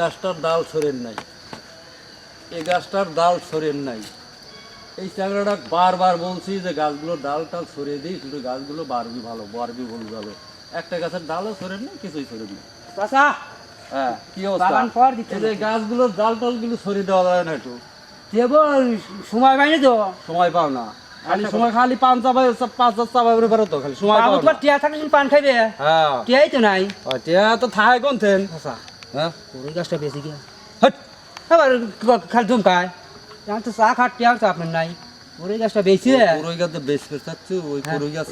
গাছটার ডাল সরেন নাই। এই গাছটার ডাল সরেন নাই। এই চ্যাংড়াটা বারবার বলছি যে গাছগুলো ডাল টাল সরিয়ে দিই শুধু গাছগুলো বাড়বি ভালো বাড়বি বলবি ভালো। একটা গাছের ডালও সরেন নাই কিছুই সরেন হ্যাঁ কি অবস্থা? বাগান পর দিচ্ছে এই যে গাছগুলোর ডাল টালগুলো সরিয়ে দেওয়া যায় না একটু। দেবো সময় পাইনি তো? সময় পাও না। খালি সময় খালি চাপাই পাঁচ চার চাপাই বেরো তো খালি সময় পাও না। টিয়া থাকলে পান খাইবে? হ্যাঁ। টিয়াই তো নাই। টিয়া তো থাই কোন থেন হ্যাঁ? পুরো গাছটা বেশি গিয়া হট! আবার খালি ধুমকায়। আমি তো চা খাট টিয়া তো আপনার নাই। পুরো গাছটা বেশি পুরোই গাছ বেশ করে চাচ্ছি ওই পুরোই গাছ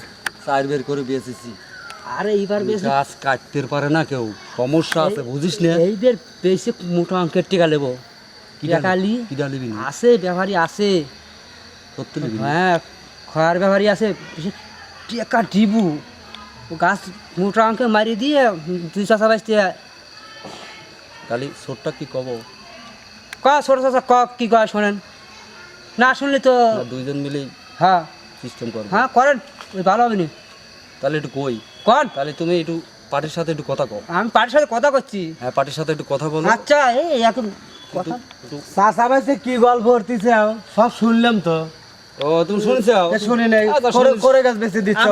চার বের করে বেঁচেছি। আরে এইবার বেশি গাছ কাটতে পারে না কেউ। সমস্যা আছে বুঝিস না। এইবার বেশি মোটা অঙ্কের টিকা নেব। টাকালি কিডা লিবি না আছে ব্যাপারী আছে। সত্যি হ্যাঁ খয়ার ব্যাপারী আছে। বেশি টেকা ডিবু গাছ মোটা অঙ্কে মারি দিয়ে দুই চাষা বাইশতে খালি সোরটা কি কব? ক সোর ক কি কয় শোনেন। না শুনলে তো দুইজন মিলে হ্যাঁ। সিস্টেম করব। হ্যাঁ করেন ওই ভালো হবে নি। তাহলে একটু কই? কন। তাহলে তুমি একটু পার্টির সাথে একটু কথা কও। আমি পার্টির সাথে কথা করছি। হ্যাঁ পার্টির সাথে একটু কথা বলো। আচ্ছা এই এখন কথা চাষাবাসে কি গল্প করতেছে সব শুনলাম তো। ও তুমি শুনছো? শুনি নাই। আচ্ছা, করে- গাছ বেশি দিচ্ছ।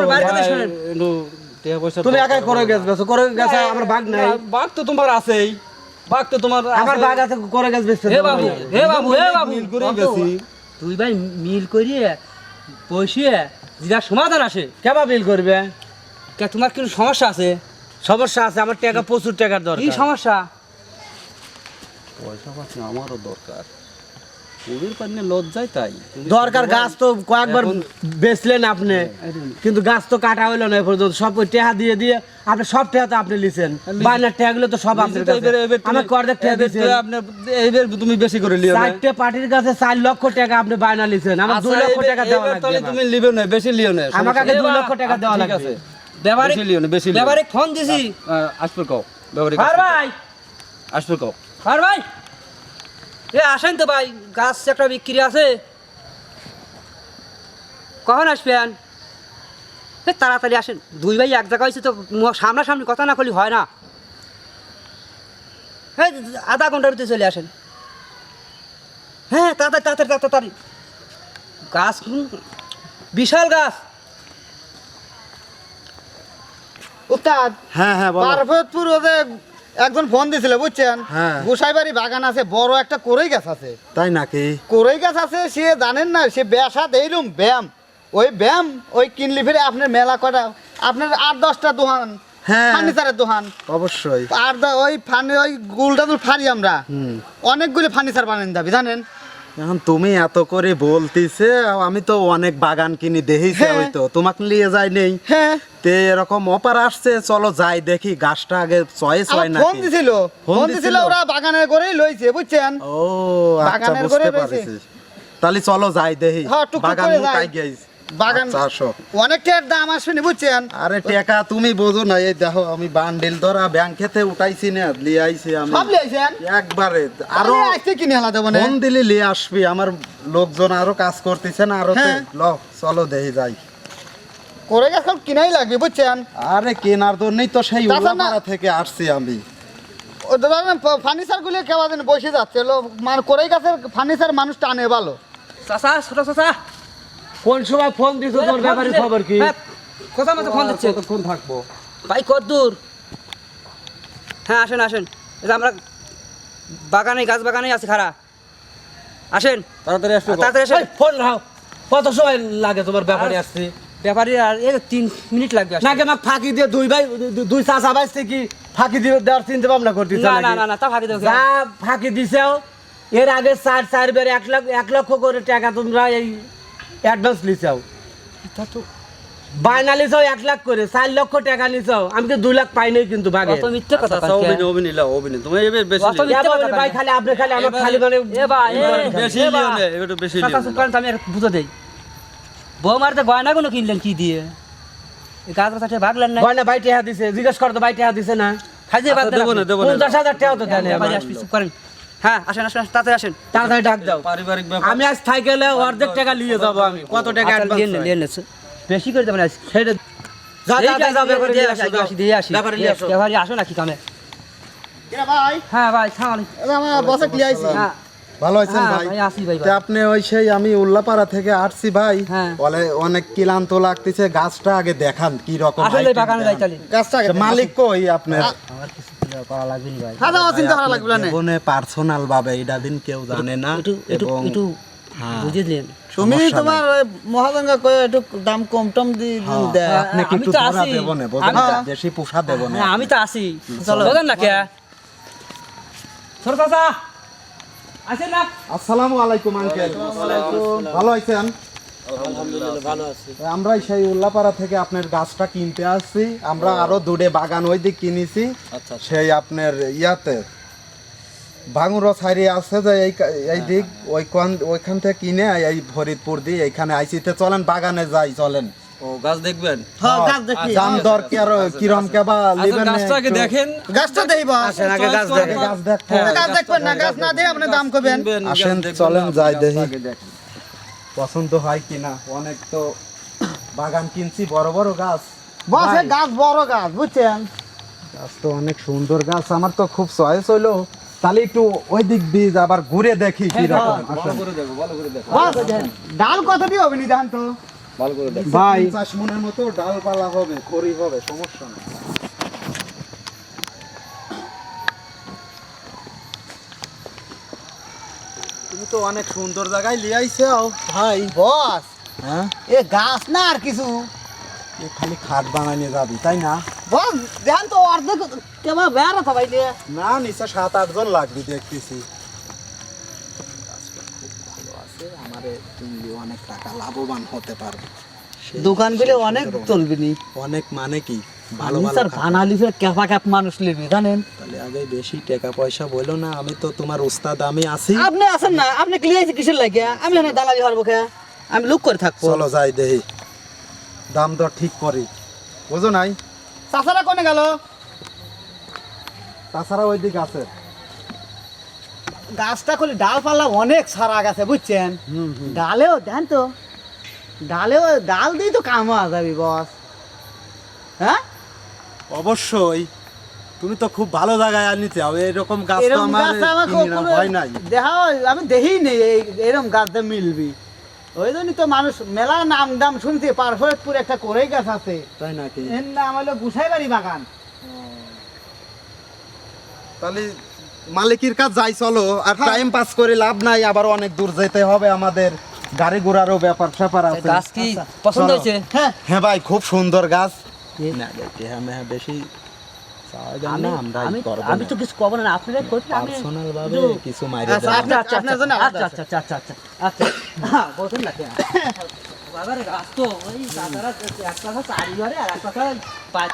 তুমি একাই করে গেছ বেছো করে গাছ আমার ভাগ নাই। বাঘ তো তোমার আছেই। বাঘ তো তোমার আমার আছে। আছে করে গাছ বেচতে হে বাবু হে বাবু হে বাবু। মিল করে গেছি। তুই ভাই মিল করিয়ে পয়সিয়ে যেটা সমাধান আসে কেবা বিল করবে? কে তোমার কিছু সমস্যা আছে? সমস্যা আছে আমার টাকা প্রচুর টাকার দরকার। কি সমস্যা? পয়সা পাচ্ছি আমারও দরকার। ওদের পান্নে লজ্জায় তাই। দরকার গাছ তো কয়েকবার বেচলেন আপনি। কিন্তু গাছ তো কাটা হইল না পর্যন্ত। সব ওই টেহা দিয়ে দিয়ে আপনি সব টেহা তো আপনি লিছেন। বাইনার টেহা গুলো তো সব তুমি- আমার কর্দের টেহা দিয়েছেন। আপনার এইবার তুমি বেশি করে লিও চারটে পার্টির কাছে চার লক্ষ টাকা আপনি বায়না লিছেন। আমার দুই আচ্ছা, লক্ষ টাকা দেওয়া লাগবে তুমি লিও না বেশি লিও না আমাকে আগে দুই। লক্ষ টাকা দেওয়া লাগবে। বেশি লিও না বেশি। ব্যাপারে ফোন দিছি। আসবে কও আর ভাই আসবে কও। আর ভাই এ আসেন তো ভাই গাছ একটা বিক্রি আছে। কখন আসবেন? এ তাড়াতাড়ি আসেন। দুই ভাই এক জায়গায় হয়েছে তো সামনাসামনি কথা না করলে হয় না। হ্যাঁ আধা ঘণ্টার ভিতরে চলে আসেন। হ্যাঁ তাড়াতাড়ি তাড়াতাড়ি তাড়াতাড়ি। গাছ বিশাল গাছ। উস্তাদ হ্যাঁ হ্যাঁ পার্বতপুর ওদের একজন ফোন দিছিল বুঝছেন? হ্যাঁ। গোসাইবাড়ি বাগান আছে বড় একটা কোরই গাছ আছে। তাই নাকি? কোরই গাছ আছে সে জানেন না সে ব্যাসা এইরকম ব্যায়াম। ওই ব্যায়াম ওই কিনলি ফিরে আপনার মেলা করা আপনার আট দশটা দোকান হ্যাঁ। ফার্নিচারের দোকান অবশ্যই। আর দা- ওই ফার্নি ওই গুলটা তো ফারি আমরা অনেকগুলি ফার্নিচার বানিয়ে যাবি জানেন? এখন তুমি এত করে বলতিছে আমি তো অনেক বাগান কিনি দেখিছে হ্যাঁ। ওই তো তোমাকে নিয়ে যাই নেই। হ্যাঁ। তে এরকম অপার আসছে চলো যাই দেখি গাছটা আগে চয়েস হয় না ফোন দিছিল ফোন দিছিল? ওরা বাগানের করেই লইছে বুঝছেন? ও আচ্ছা বাগানের করে তাহলে চলো যাই দেখি হ্যাঁ, বাগান। গেছি বাগান আচ্ছা, আসো। দাম আসবে বুঝছেন? আরে টাকা তুমি বোঝো না এই দেখো আমি বান্ডিল ধরা ব্যাংকেতে উঠাইছি না লিয়ে আইছি আমি। সব লিয়েছেন একবারে আরও কিনে দেবো না। ফোন দিলে লিয়ে আসবি আমার লোকজন আরও কাজ করতেছে না আরও হ্যাঁ। ল চলো দেখি যাই। করে গেছে কিনাই লাগবে বুঝছেন? আরে কেনার জন্যই তো সেই উলাপাড়া থেকে আসছি আমি। ফার্নিচারগুলো কেমন দিন বসে যাচ্ছে লো মানে করে গেছে ফার্নিচার মানুষ টানে ভালো। চাচা ছোট চাচা। কোন সময় ফোন দিছো তোর ব্যাপারে খবর কি? হ্যাঁ, কথা মতো ফোন দিচ্ছে? কতক্ষণ থাকব? ভাই কত দূর? হ্যাঁ আসেন আসেন। এই আমরা বাগানে গাছ বাগানে আছি খারা আসেন। তাড়াতাড়ি আসবে তাড়াতাড়ি আসেন। ফোন রাখো। কত সময় লাগে তোমার ব্যাপারে আসছে ব্যাপারী আর এই তিন মিনিট লাগবে আসতে। নাকি আমাকে ফাঁকি দিয়ে দুই ভাই দুই চাষা বাইছে কি? ফাঁকি দিয়ে দেওয়ার চিন্তা ভাবনা করতেছে না না না না তা ভাবি দেখো যা ফাঁকি দিছেও এর আগে চার চারবার এক লাখ এক লক্ষ করে টাকা তোমরা এই অ্যাডভান্স লিছাও তা তো বায়না এক লাখ করে চার লক্ষ টাকা নিছাও। আমি তো দুই লাখ পাই নাই কিন্তু ভাগে অত মিথ্যে কথা আচ্ছা, কালকে। অভিনয় অভিনয় লাও অভিনয়। তুমি এবার বেশি অত লিও। মিথ্যে কথা ভাই খালি আপনি খালি আমার খালি মানে এ ভাই, এ, বেশি এ লিও ভাই। না, এবার বেশি লিও না। আমি একটা বুঝে দেই। বৌমার তো গয়নাগুলো কিনলেন কি দিয়ে? এই গাছ গাছ ভাগলেন না? গয়না দিছে জিজ্ঞেস করতো বাই টাকা দিছে না? খাইয়ে বাদ আচ্ছা, দেবো না, দেবো না। পঞ্চাশ হাজার টাকা তো দেন আসবি চুপ করেন। হ্যাঁ আসেন আসেন তাড়াতাড়ি আসেন। তাড়াতাড়ি ডাক দাও। পারিবারিক ব্যাপার। আমি আজ সাইকেলে অর্ধেক টাকা নিয়ে যাব আমি। কত টাকা আচ্ছা, নেন, হয়? লিয়ে নেন। বেশি করে দেবেন সেটা যা যা যা, ব্যাপারে দিয়ে আসি, আসো, দিয়ে আসি, আসি। ব্যাপারে নিয়ে আসো। ব্যাপারী আসো নাকি কামে? ভাই? হ্যাঁ ভাই সালাম আমার বসে কি আইছি? হ্যাঁ। ভালো আছেন হ্যাঁ, ভাই? ভাই, ভাই, ভাই। আপনি ওই সেই আমি উল্লাপাড়া থেকে আসছি ভাই। হ্যাঁ। বলে অনেক ক্লান্ত লাগতেছে গাছটা আগে দেখান কি রকম আসলে বাগানে যাই চলি গাছটা মালিক কই আপনার? আমার কিছু ক্লিয়ার করা লাগবে না ভাই। হ্যাঁ দাও চিন্তা করা লাগবে না। জীবনে পার্সোনাল ভাবে এটা দিন কেউ জানে না একটু একটু এবং একটু হ্যাঁ। দিলেন। তুমি তোমার ওই মহাজনকে একটু দাম কম টম দি দেয়। আপনি কি তো ধরা দেব না আমি বোঝেন তো- না? বেশি পোষা দেব না হ্যাঁ আমি তো আছি চলো। বোঝেন না কে? ছোট চাচা আছেন না। আসসালামু আলাইকুম আঙ্কেল ভালো আছেন? আমরা সেই উল্লাপাড়া থেকে আপনার গাছটা কিনতে আসছি। আমরা আরও দূরে বাগান ওই দিক কিনেছি। আচ্ছা সেই আপনার ইয়াতে। ভাঙুর সাইডে আছে যে এই এই দিক ওই কোন- ওইখান থেকে কিনে এই ফরিদপুর দিয়ে আইসিতে চলেন বাগানে যাই চলেন। ও গাছ দেখবেন? হ্যাঁ গাছ দেখি। দাম দর কি আর কিরম কেবা আচ্ছা লিবেন গাছটাকে দেখেন। গাছটা দেই আসেন আগে গাছ দেখেন। গাছ দেখো গাছ দেখবেন না গাছ না দিয়ে আপনি দাম করবেন। আসেন, চলেন যাই দেখি। পছন্দ হয় কিনা? অনেক তো বাগান কিনছি বড় বড় গাছ। বসে গাছ বড় গাছ বুঝছেন? গাছ তো অনেক সুন্দর গাছ আমার তো খুব চয়েস হইল। তাহলে একটু ওই দিক দিয়ে আবার ঘুরে দেখি কি রকম ভালো করে দেখো ভালো করে দেখো। বস ডাল কত দিয়ে হবে নি জান তো ভালো করে দেখো। ভাই। পঞ্চাশ মনের মতো ডালপালা হবে খড়ি হবে সমস্যা নেই। তো অনেক সুন্দর জায়গায় লিয়ে আইছো ভাই বস। হ্যাঁ? এ গাছ না আর কিছু? এ খালি খাট বানানিয়ে যাবি তাই না? বস জান তো অর্ধেক কেমন বেড়া তো ভাই না নিচে সাত আট জন লাগবে দেখতেছি। খুব ভালো আছে আমারে কিনলে অনেক টাকা লাভবান হতে পারবে। সেই- দোকানগুলো অনেক। চলবে নি। অনেক মানে কি? ভালো আমি ভালো স্যার খাট। বানালি ক্যাপা ক্যাপ মানুষ নেবে জানেন? তাহলে আগে বেশি টাকা পয়সা বলো না আমি তো তোমার উস্তাদ আমি আছি। আপনি আছেন না? আপনি ক্লিয়ার কিসের লাগে? আমি দালালি হারবো কে? আমি লুক করে থাকব। চলো যাই দেহি দাম দর ঠিক করি। বুঝো নাই? চাষারা কোনে গেল? তাছাড়া ওই দিক আছে। গাছটা করলে ডাল পাল্লা অনেক সারা গেছে বুঝছেন? ডালেও দেন তো। ডালেও ডাল দিয়ে তো কাম যাবি বস হ্যাঁ? অবশ্যই। তুমি তো খুব ভালো জায়গায় আনিতে হবে এরকম গাছ তো আমার গাছ হয় নাই। দেখা আমি দেখি নেই এরকম গাছটা মিলবি। ওই জন্যই তো মানুষ মেলা নাম দাম শুনতে পারফরপুর একটা করেই গাছ আছে। তাই নাকি? এর নাম হলো গুসাইবাড়ি বাগান। তাহলে মালিকের কাজ যাই চলো। আর টাইম পাস করে লাভ নাই আবার অনেক দূর যেতে হবে আমাদের গাড়ি ঘোড়ারও ব্যাপার স্যাপার আছে। গাছ কি পছন্দ হয়েছে? হ্যাঁ। হ্যাঁ ভাই খুব সুন্দর গাছ। না হ্যাঁ বেশি আমি তো কিছু কব না আপনারা করতে আমি ভাবে কিছু মাইরে আচ্ছা, আচ্ছা আচ্ছা আচ্ছা আচ্ছা আচ্ছা আচ্ছা আচ্ছা। আচ্ছা বলছেন না বাবার গাছ তো ওই দাদারা এক কথা চারি ঘরে আর এক কথা পাঁচ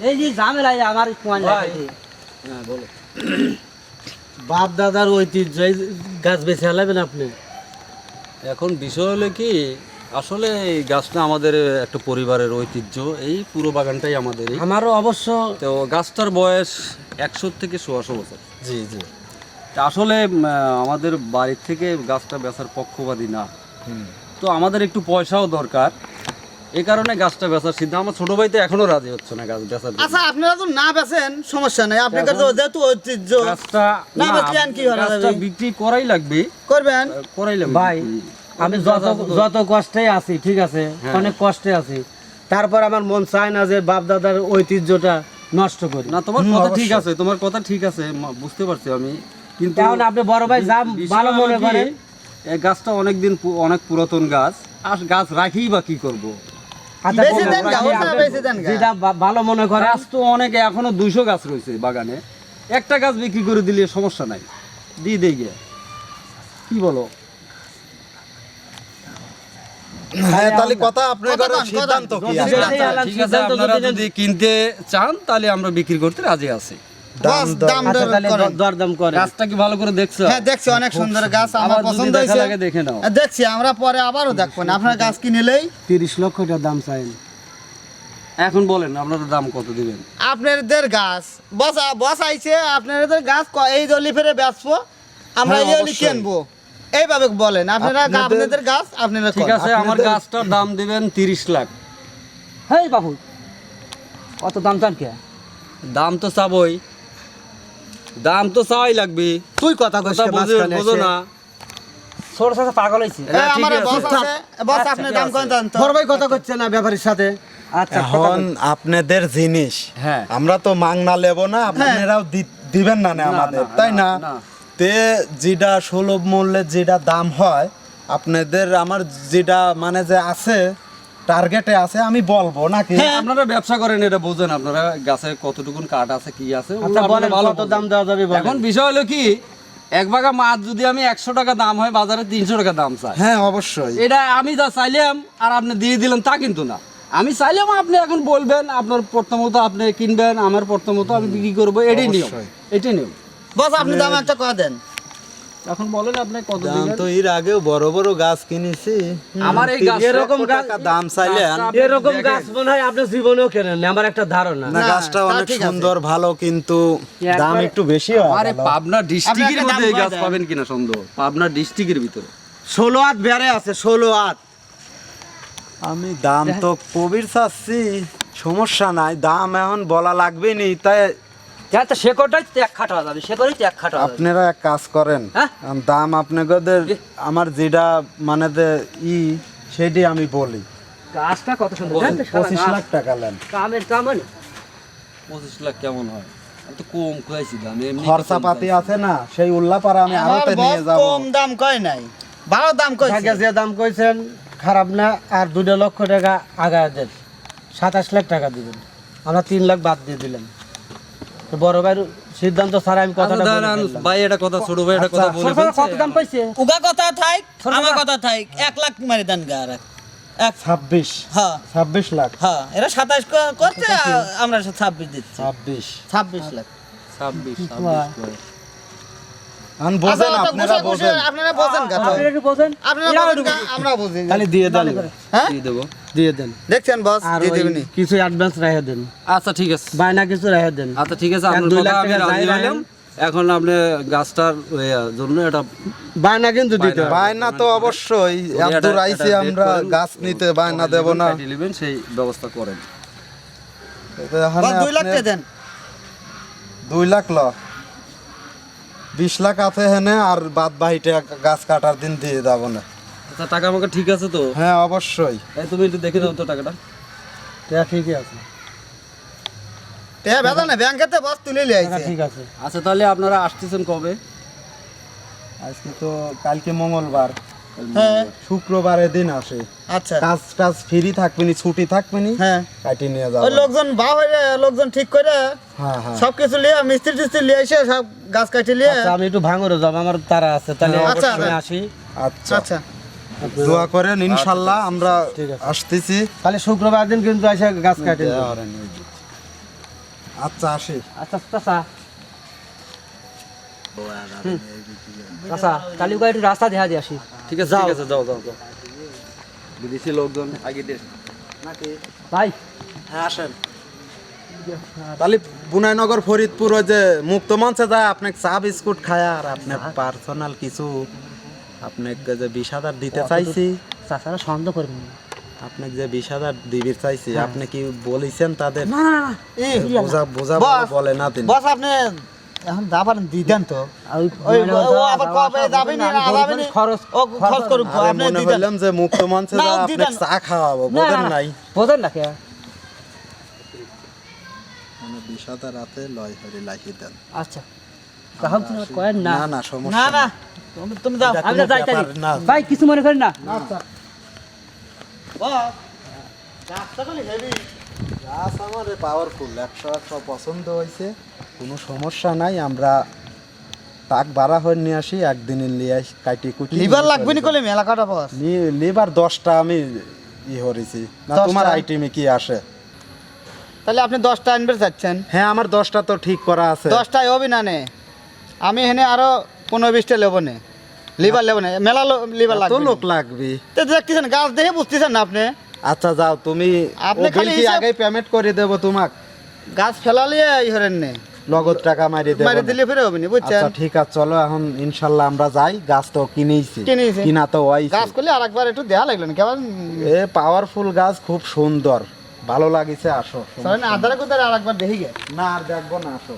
এই যে ঝামেলা আমার কোয়ান লাগে হ্যাঁ বলো। বাপ দাদার ঐতিহ্য এই গাছ বেছে হালাবেন আপনি? এখন বিষয় হলো কি আসলে এই গাছটা আমাদের একটা পরিবারের ঐতিহ্য। এই পুরো বাগানটাই আমাদের আমারও অবশ্য তো গাছটার বয়স একশো থেকে সোয়াশো বছর। জি জি। আসলে আমাদের বাড়ির থেকে গাছটা বেচার পক্ষপাতী না। তো আমাদের একটু পয়সাও দরকার। এই কারণে গাছটা বেচার সিদ্ধান্ত আমার ছোট ভাই তো এখনও রাজি হচ্ছে না গাছ বেচার। আচ্ছা আপনারা তো না বেচেন সমস্যা নেই। আপনি তো যেহেতু ঐতিহ্য গাছটা না কি গাছটা বিক্রি করাই লাগবে। করবেন? করাই লাগবে ভাই আমি যত যত কষ্টে আছি ঠিক আছে? হ্যাঁ। অনেক কষ্টে আছি। তারপর আমার মন চায় না যে বাপ দাদার ঐতিহ্যটা নষ্ট করি। না তোমার কথা ঠিক আছে তোমার কথা ঠিক আছে বুঝতে পারছি আমি। কিন্তু তাহলে আপনি বড় ভাই যা ভালো মনে করেন। এই গাছটা অনেকদিন অনেক পুরাতন গাছ আর গাছ রাখি বা কি করব? আচ্ছা, দেন দেন। যেটা ভালো মনে করেন। গাছ তো অনেক এখনও দুইশো গাছ রয়েছে বাগানে। একটা গাছ বিক্রি করে দিলে সমস্যা নাই। দিয়ে দেই গিয়ে কি বলো? হ্যাঁ তাহলে কথা আপনার কথা ঘরে কন, কথা সিদ্ধান্ত কি? যদি আছে সেই আলাদা ঠিক আছে আপনারা যদি কিনতে চান তাহলে আমরা বিক্রি করতে রাজি আছি। বস দাম দর তাহলে করেন। দ- দরদাম করে গাছটা কি ভালো করে দেখছ? হ্যাঁ দেখছি গাছ আমার পরে আবারও দেখব না। আপনার গাছ কিনেলেই তিরিশ লক্ষ টাকা দাম চাইন এখন বলেন আপনারা দাম কত দিবেন? আপনাদের গাছ বস বস আইছে আপনাদের গাছ এই দলি ফেরে বেচবো। আমরা হ্যাঁ, এই দলি কিনবো। এইভাবে বলেন আপনারা আপনাদের- গাছ আপনারা ঠিক আছে আমার গাছটার দাম দিবেন তিরিশ লাখ। হেই বাবু অত দাম চান কে? দাম তো চাবই। দাম তো চাওয়াই লাগবে। তুই কথা কথা বোঝো না। ছোট পাগল হয়েছে না, আমার বস আছে। বস আপনি দাম করেন দেন বড় ভাই কথা কইছে না ব্যাপারীর সাথে? আচ্ছা এখন আপনাদের জিনিস হ্যাঁ। আমরা তো মাংনা লেব না আপনারাও দিবেন না না আমাদের তাই না? না। তে যেটা সুলভ মূল্যের যেটা দাম হয় আপনাদের আমার যেটা মানে যে আছে টার্গেটে আছে আমি বলব নাকি? আপনারা ব্যবসা করেন এটা বোঝেন আপনারা গাছে কতটুকুন কাঠ আছে কি আছে আচ্ছা কত দাম দেওয়া যাবে এখন বিষয় হলো কি এক বাগা মাছ যদি আমি একশো টাকা দাম হয় বাজারে তিনশো টাকা দাম চাই। হ্যাঁ অবশ্যই। এটা আমি যা চাইলাম আর আপনি দিয়ে দিলেন তা কিন্তু না। আমি চাইলাম আপনি এখন বলবেন আপনার প্রথমত আপনি কিনবেন আমার প্রথমত আমি বিক্রি করব এটাই নিয়ম। এটাই নিয়ম। বস আপনি দাম একটা দেন। এখন বলেন আপনি কত দাম তো এর আগেও বড় বড় গাছ কিনেছি। আমার এই গাছ এরকম টাকা দাম চাইলেন? এরকম গাছ মনে হয় আপনি জীবনেও কেনেন আমার একটা ধারণা। না গাছটা অনেক সুন্দর ভালো কিন্তু দাম একটু বেশি হয় আরে পাবনা ডিস্ট্রিক্টের মধ্যে এই গাছ পাবেন কিনা সন্দেহ? পাবনা ডিস্ট্রিক্টের ভিতরে। ষোলো হাত বেড়ে আছে ষোলো হাত আমি দাম তো কবির চাচ্ছি সমস্যা নাই দাম এখন বলা লাগবে নি তাই যা তো শেকড়টাই ত্যাগ খাটা যাবে শেকড়ই ত্যাগ খাটা আপনারা এক কাজ করেন হ্যাঁ? দাম আপনাদের আমার যেটা মানে যে ই সেটি আমি বলি। গাছটা কত সুন্দর। জানেন তো শালা পঁচিশ লাখ টাকা নেন। কামের কামান পঁচিশ লাখ কেমন হয়? আমি তো কম খুঁজছি দাম এমনি খরচা পাতি আছে না সেই উল্লাপাড়া আমি নিয়ে যাব। কম দাম কয় নাই ভালো দাম কইছে। আগে যে দাম কইছেন খারাপ না আর দুটো লক্ষ টাকা আগায় দেন। সাতাশ লাখ টাকা দিবেন। আমরা তিন লাখ বাদ দিয়ে দিলাম। বড় ভাইয়ের সিদ্ধান্ত ছাড়া আমি আচ্ছা, কথাটা দাঁড়ান, ভাই এটা কথা ছোট ভাই এটা কথা বলে কত দাম পাইছে? উগা কথা থাক আমার কথা থাক এক লাখ মারি দেন গা আর। এক। এক ছাব্বিশ। হ্যাঁ। ছাব্বিশ লাখ। হ্যাঁ এরা সাতাশ করছে আমরা ছাব্বিশ দিচ্ছি। ছাব্বিশ। ছাব্বিশ লাখ। ছাব্বিশ ছাব্বিশ করে। আন বোঝেন আচ্ছা, আপনারা বসে বোঝেন। আপনারা বোঝেন আপনারা একটু বোঝেন। আপনারা বোঝেন আমরা বুঝি। তাহলে দিয়ে দেন হ্যাঁ? দিয়ে দেবো। দিয়ে দেন। দেখছেন বস দিয়ে ওই কিছু অ্যাডভান্স রেখে দেন। আচ্ছা ঠিক আছে। বায়না কিছু রেখে দেন। আচ্ছা ঠিক আছে আপনার কথা আমি রাজি হলাম। এখন আপনি গাছটার জন্য এটা বায়না কিন্তু দিতে বায়না তো অবশ্যই। এত দূর এটা- আইছি এটা আমরা গাছ নিতে বায়না দেব না। সেই ব্যবস্থা করেন। দুই লাখ দেন। দুই লাখ ল। বিশ লাখ আছে হেনে আর বাদ বাহিটা গাছ কাটার দিন দিয়ে যাব না। আচ্ছা টাকা আমাকে ঠিক আছে তো? হ্যাঁ অবশ্যই। এই তুমি একটু দেখে দাও তো টাকাটা। টাকা ঠিকই আছে। টাকা ভেজা না ব্যাংকেতে বস তুলে লিয়ে টাকা আইছে। ঠিক আছে। আচ্ছা তাহলে আপনারা আসতেছেন কবে? আজকে তো কালকে মঙ্গলবার। হ্যাঁ। শুক্রবারের দিন আসে। আচ্ছা। কাজ টাজ ফ্রি থাকবেনি ছুটি থাকবেনি হ্যাঁ। কাটি নিয়ে যাব। ওই লোকজন বা হয়ে লোকজন ঠিক করে হ্যাঁ হ্যাঁ। সব কিছু লিয়ে মিস্ত্রি টিস্ত্রি লিয়ে এসে সব গাছ কাটি লিয়ে আচ্ছা আমি একটু ভাঙরে যাব আমার তারা আছে তাহলে আচ্ছা, আমি আচ্ছা। আসি। আচ্ছা। আচ্ছা। দোয়া করেন ইনশাল্লাহ আমরা আসতেছি। তাহলে শুক্রবার দিন কিন্তু এসে গাছ কাটে। আচ্ছা আসি। আচ্ছা আচ্ছা আচ্ছা তাহলে একটু রাস্তা দেখা দিয়ে আসি। ঠিক আছে ঠিক আছে যাও যাও যাও। বিদেশি লোকজন আগে দেশ। ভাই। হ্যাঁ আসেন। তাহলে বুনাইনগর ফরিদপুর ওই যে মুক্ত মঞ্চে যায় আপনাকে চা বিস্কুট খায় আর আপনার পার্সোনাল কিছু আপনাকে যে বিশ হাজার দিতে চাইছি চাচারা সন্দেহ করবেন আপনাকে যে বিশ হাজার দিবির চাইছি আপনি কি বলেছেন তাদের? না না না বোঝা বোঝা বলে না তিনি। বস আপনি এখন যাবার দি দেন তো। ওই ওই ও আবার কবে যাবে না না, আমি যাবে না খরচ ও খরচ করুক আপনি দি যে মুক্ত মঞ্চে যা চা খাওয়াবো বোঝেন নাই। বোঝেন না কে মানে বিশ রাতে লয় হরি লাইহি দেন। আচ্ছা তুমি কয়েন না না। না না সমস্যা না না তুমি তুমি যাও। এটা আমি কোনো তো যাই তাই ভাই কিছু মনে করেন না? বস রাস্তা খালি হেভি গাছ আমার পাওয়ারফুল একশো একশো পছন্দ হয়েছে কোনো সমস্যা নাই আমরা তাক বাড়া হয়ে নিয়ে আসি একদিনে নিয়ে আসি কাটি কুটি লিভার লাগবে নি কলে মেলা কাটা বস। লিভার দশটা আমি ই হরেছি না তোমার আইটেমে কি আসে? তাহলে আপনি দশটা আনবে চাচ্ছেন হ্যাঁ আমার দশটা তো ঠিক করা আছে। দশটায় হবি না নে? আমি এখানে আরও পনেরো বিশটা লেবো নে। লিভার লেবো না। মেলা লিভার তো লাগবে লোক লাগবে। তো দেখতেছেন গাছ দেখে বুঝতেছেন না আপনি? আচ্ছা যাও তুমি আপনি খালি আগে পেমেন্ট করে দেবো তোমাক? গাছ ফেলালিয়ে ই হরেন নে। নগদ টাকা মারি দেবো মারি দিলে ফিরে হবি না বুঝছেন? আচ্ছা ঠিক আছে চলো এখন ইনশাল্লাহ আমরা যাই। গাছ তো কিনেইছি। কিনা তো হইছে গাছ করলে আর একবার একটু দেয়া লাগল না কেমন এ পাওয়ারফুল গাছ খুব সুন্দর। ভালো লাগিছে আসো। সরেন আধারে কোথায় আর একবার দেখি গে? না আর দেখব না আসো।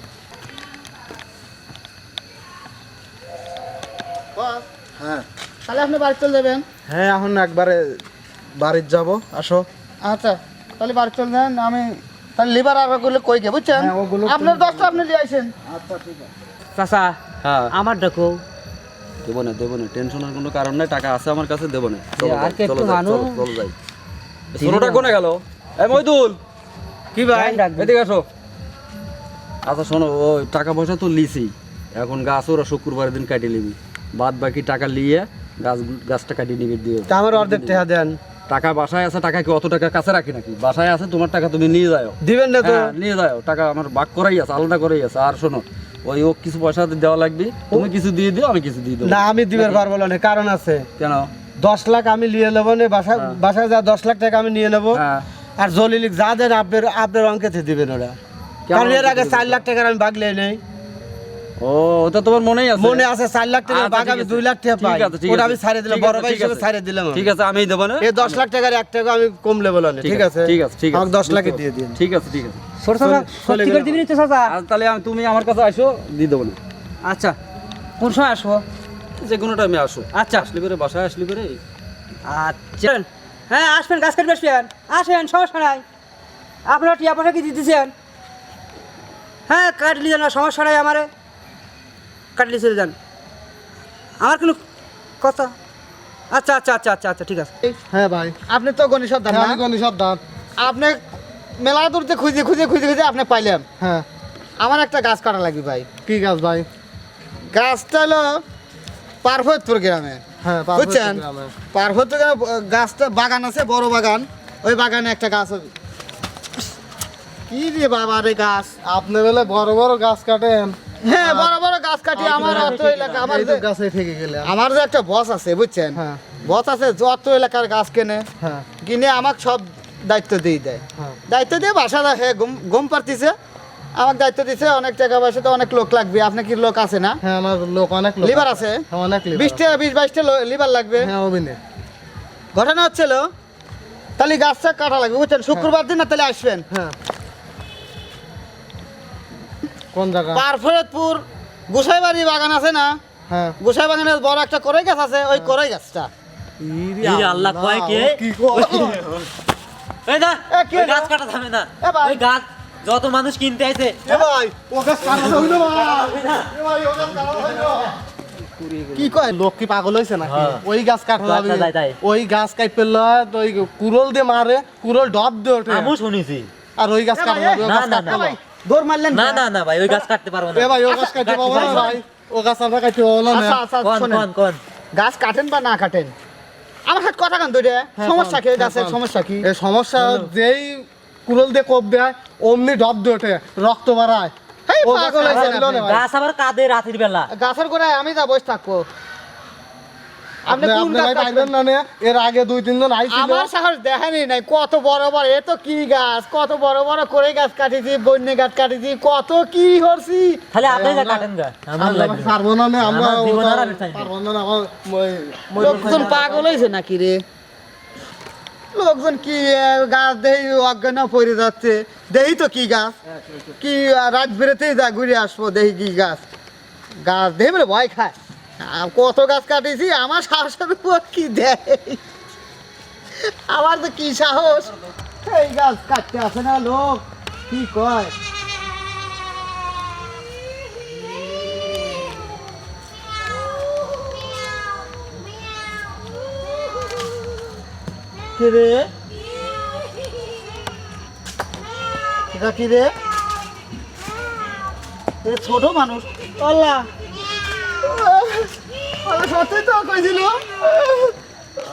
হ্যাঁ। তাহলে আপনি বাড়ি চলে যাবেন? হ্যাঁ এখন একবারে বাড়ির যাব আসো। আচ্ছা তাহলে বাড়ি চলে যান আমি তাহলে লিভার আর ওগুলো কই গে বুঝছেন? হ্যাঁ, আপনার দশটা আপনি নিয়ে আসেন। চাচা হ্যাঁ। আমার দেখো। দেবো না দেবো না টেনশনের কোনো কারণ নাই টাকা আছে আমার কাছে দেবো না। চলো আর কে চলো একটু যাই, কোনে গেল? এই মইদুল! কি ভাই? এদিকে আসো। আচ্ছা শোনো ওই টাকা পয়সা তো লিছি। এখন গাছ ওরা শুক্রবারের দিন কাটিয়ে নিবি। বাদ বাকি টাকা নিয়ে গাছ গাছটা কাটিয়ে নিবি দিয়ে। তা আমার অর্ধেক টাকা দেন। টাকা বাসায় আছে টাকা কি অত টাকা কাছে রাখি নাকি? বাসায় আছে তোমার টাকা তুমি নিয়ে যাও। দিবেন না তো? হ্যাঁ নিয়ে যাও। টাকা আমার বাক করাই আছে আলাদা করাই আছে। আর শোনো ওই ও কিছু পয়সা দেওয়া লাগবে তুমি কিছু দিয়ে দিও আমি কিছু দিয়ে দেবো। না আমি দিবেন পারব না কারণ আছে। কেন? দশ লাখ আমি নিয়ে নেব না বাসা বাসায় যা দশ লাখ টাকা আমি নিয়ে নেব। হ্যাঁ। আর জলিলিক যা দেন আপনার আপনার অঙ্কেতে দিবেন ওরা। কারণ এর আগে চার লাখ টাকার আমি বাগলে নেই। ও ওটা তোমার মনেই আছে? মনে আছে লাখ আচ্ছা, বাঘ আমি লাখ টাকা ঠিক পাই। ওটা আমি ছাড়ে দিলাম বড় ভাই হিসেবে। ছাড়ে দিলাম ঠিক আছে আমি দেবো না? এই দশ লাখ টাকার এক টাকা আমি কম না ঠিক আছে ঠিক আছে ঠিক আছে। আমাকে লাখে দিয়ে দিন। ঠিক আছে ঠিক আছে। ছোট চাচা সত্যি করে দিবি তো চাচা? তাহলে আমি- তুমি আমার কাছে আসো দিয়ে দেবো না। আচ্ছা কোন সময় আসব? যে কোনো টাইমে আসো। আচ্ছা। আসলে করে বাসায় আসলে করে। আচ্ছা। হ্যাঁ আসবেন গাছ কাটবে আসবেন। আসেন সমস্যা নাই। আপনারা টিয়া পয়সা কি দিতেছেন? হ্যাঁ কাটলি যান সমস্যা নাই আমারে। কাটলি চলে যান আমার কোনো কথা? আচ্ছা আচ্ছা আচ্ছা আচ্ছা আচ্ছা ঠিক আছে। হ্যাঁ ভাই। আপনি তো গণেশ দান আমি কোন সব দাঁত আপনি মেলা দূরতে খুঁজে খুঁজে খুঁজে খুঁজে আপনি পাইলেন। হ্যাঁ। আমার একটা গাছ কাটা লাগবে ভাই। কি গাছ ভাই? গাছটা হলো পার্বতপুর গ্রামে। হ্যাঁ বুঝছেন? পার্বতপুর গ্রামে গাছটা বাগান আছে বড় বাগান। ওই বাগানে একটা গাছ হবে কি রে বাবা রে গাছ? আপনি বলে বড় বড় গাছ কাটেন। হ্যাঁ বড় বড় গাছ কাটি আমার অত এলাকা আমার যে- গাছে ঠেকে গেলে আমার যে একটা বস আছে বুঝছেন? হ্যাঁ। বস আছে যত এলাকার গাছ কেনে হ্যাঁ। কিনে আমাকে সব দায়িত্ব দিয়ে দেয়। হ্যাঁ। দায়িত্ব দিয়ে বাসা রাখে গম গম পারতিছে আমাকে দায়িত্ব দিছে অনেক টাকা পয়সা তো অনেক লোক লাগবে আপনার কি লোক আছে না? হ্যাঁ আমার লোক অনেক লিভার আছে। হ্যাঁ, অনেক বিশটা বিশ বাইশটা লিভার লাগবে? হ্যাঁ ঘটনা হচ্ছিল তাহলে গাছটা কাটা লাগবে বুঝছেন? শুক্রবার দিন না তাহলে আসবেন। হ্যাঁ। কোন জায়গা? পারফরতপুর গোসাইবাড়ি বাগান আছে না? হ্যাঁ। গোসাই বাগানের বড় একটা করাই গাছ আছে ওই করাই গাছটা। আল্লাহ কয় কে? কি কয়? এই না ওই হলো? গাছ কাটা যাবে না। এ ভাই। ওই গাছ যত মানুষ কিনতে আইছে। এ ভাই ও গাছ কাটা হইল কি কয় লোক কি পাগল হয়েছে নাকি? ওই গাছ কাটতে আচ্ছা। হবে ওই গাছ কাট পেলে ওই কুরল দিয়ে মারে কুরল ডব দিয়ে ওঠে। আমিও শুনেছি। আর ওই গাছ গাছ হবে। ভাই। দৌড় মারলেন না না? না ভাই ওই গাছ কাটতে পারব না। এ ভাই ও গাছ কাটতে পাবো না ভাই। ও গাছ আমরা কাটতে পাবো না আচ্ছা আচ্ছা কোন কোন কোন? গাছ কাটেন বা না কাটেন? আমার সাথে কথা কান দুইটা। সমস্যা কি? হ্যাঁ, গাছের সমস্যা কি? এই সমস্যা যেই কুরল দিয়ে কোপ দেয় অমনি ডব দিয়ে ওঠে রক্ত বাড়ায়। গাছ আবার কাঁদে রাতের বেলা। গাছের গোড়ায় আমি যা বসে থাকব। আপনি আপনি কোন আপনি গাছ ভাই পাইবেন না এর আগে দুই তিনজন আইছিল? আমার সাহস দেখানি নাই কত বড় বড় এ তো কি গাছ কত বড় বড় করে গাছ কাটিছি বন্য গাছ কাটিছি কত কি করছি? তাহলে আপনি যা কাটেন গা আমার লাগবে। পারব না আমরা আমার জীবন ওটা আর আমি চাইব। পারব না আমার মই- মই- লোকজন পাগল হয়েছে নাকি রে? লোকজন কি গাছ দেহি অজ্ঞান পড়ে যাচ্ছে। দেহি তো কি গাছ? কি রাত বেরোতেই যা ঘুরে আসব দেহি কি গাছ? গাছ দেহি বলে ভয় খায়। কত গাছ কাটিছি আমার সাহসের উপর কি দেয়? আমার তো কি সাহস? এই গাছ কাটতে আসে না লোক, কি কয়? কে রে? এটা কি রে? ছোট মানুষ। আল্লাহ। আল্লাহ সত্যি তো কইছিল।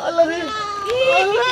আল্লাহ রে আল্লাহ